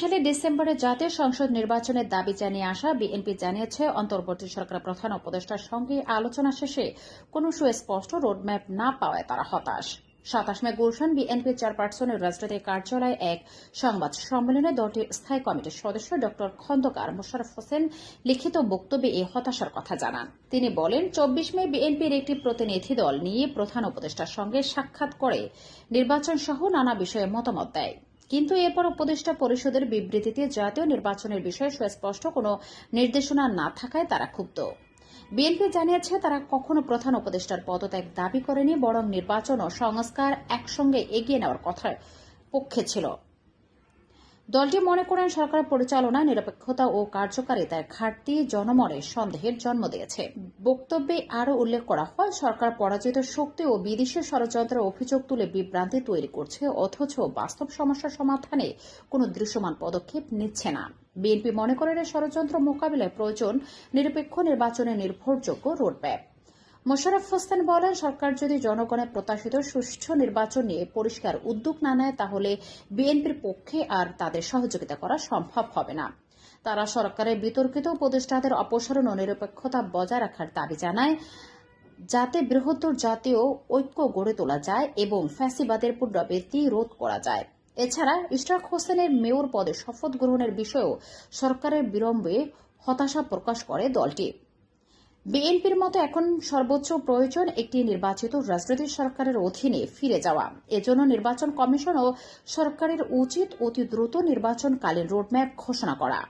সালে ডিসেম্বরে জাতীয় সংসদ নির্বাচনের দাবি জানিয়ে আসা বিএনপি জানিয়েছে, অন্তর্বর্তী সরকার প্রধান উপদেষ্টার সঙ্গে আলোচনা শেষে কোনো সুস্পষ্ট রোডম্যাপ না পাওয়ায় তারা হতাশ। সাতাশ মে গুলশান বিএনপি চেয়ারপারসনের রাজনৈতিক কার্যালয়ে এক সংবাদ সম্মেলনে দলটির স্থায়ী কমিটির সদস্য ড. খন্দকার মোশারফ হোসেন লিখিত বক্তব্যে এই হতাশার কথা জানান। তিনি বলেন, চব্বিশ মে বিএনপির একটি প্রতিনিধি দল নিয়ে প্রধান উপদেষ্টার সঙ্গে সাক্ষাৎ করে নির্বাচন সহ নানা বিষয়ে মতামত দেয়। কিন্তু এরপর উপদেষ্টা পরিষদের বিবৃতিতে জাতীয় নির্বাচনের বিষয়ে সুস্পষ্ট কোনো নির্দেশনা না থাকায় তারা ক্ষুব্ধ। বিএনপি জানিয়েছে তারা কখনো প্রধান উপদেষ্টার পদত্যাগ দাবি করেনি, বরং নির্বাচন ও সংস্কার একসঙ্গে এগিয়ে নেওয়ার কথার পক্ষে ছিল। দলটি মনে করেন সরকার পরিচালনায় নিরপেক্ষতা ও কার্যকারিতার ঘাটতি জনমনে সন্দেহের জন্ম দিয়েছে। বক্তব্যে আরও উল্লেখ করা হয়, সরকার পরাজিত শক্তি ও বিদেশি ষড়যন্ত্রের অভিযোগ তুলে বিভ্রান্তি তৈরি করছে, অথচ বাস্তব সমস্যা সমাধানে কোনো দৃশ্যমান পদক্ষেপ নিচ্ছে না। বিএনপি মনে করেন ষড়যন্ত্র মোকাবিলায় প্রয়োজন নিরপেক্ষ নির্বাচনে নির্ভরযোগ্য রোডম্যাপ। মোশাররফ হোসেন বলেন, সরকার যদি জনগণের প্রত্যাশিত সুষ্ঠু নির্বাচন নিয়ে পরিষ্কার উদ্যোগ না নেয়, তাহলে বিএনপির পক্ষে আর তাদের সহযোগিতা করা সম্ভব হবে না। তারা সরকারের বিতর্কিত উপদেষ্টাদের অপসারণ ও নিরপেক্ষতা বজায় রাখার দাবি জানায়, যাতে বৃহত্তর জাতীয় ঐক্য গড়ে তোলা যায় এবং ফ্যাসিবাদের পুনরাবৃত্তি রোধ করা যায়। এছাড়া ইশরাক হোসেনের মেয়র পদে শপথ গ্রহণের বিষয়েও সরকারের বিলম্বে হতাশা প্রকাশ করে দলটি। বিএনপির মতো এখন সর্বোচ্চ প্রয়োজন একটি নির্বাচিত রাজনৈতিক সরকারের অধীনে ফিরে যাওয়া। এজন্য নির্বাচন কমিশন ও সরকারের উচিত অতি দ্রুত নির্বাচনকালীন রোডম্যাপ ঘোষণা করা।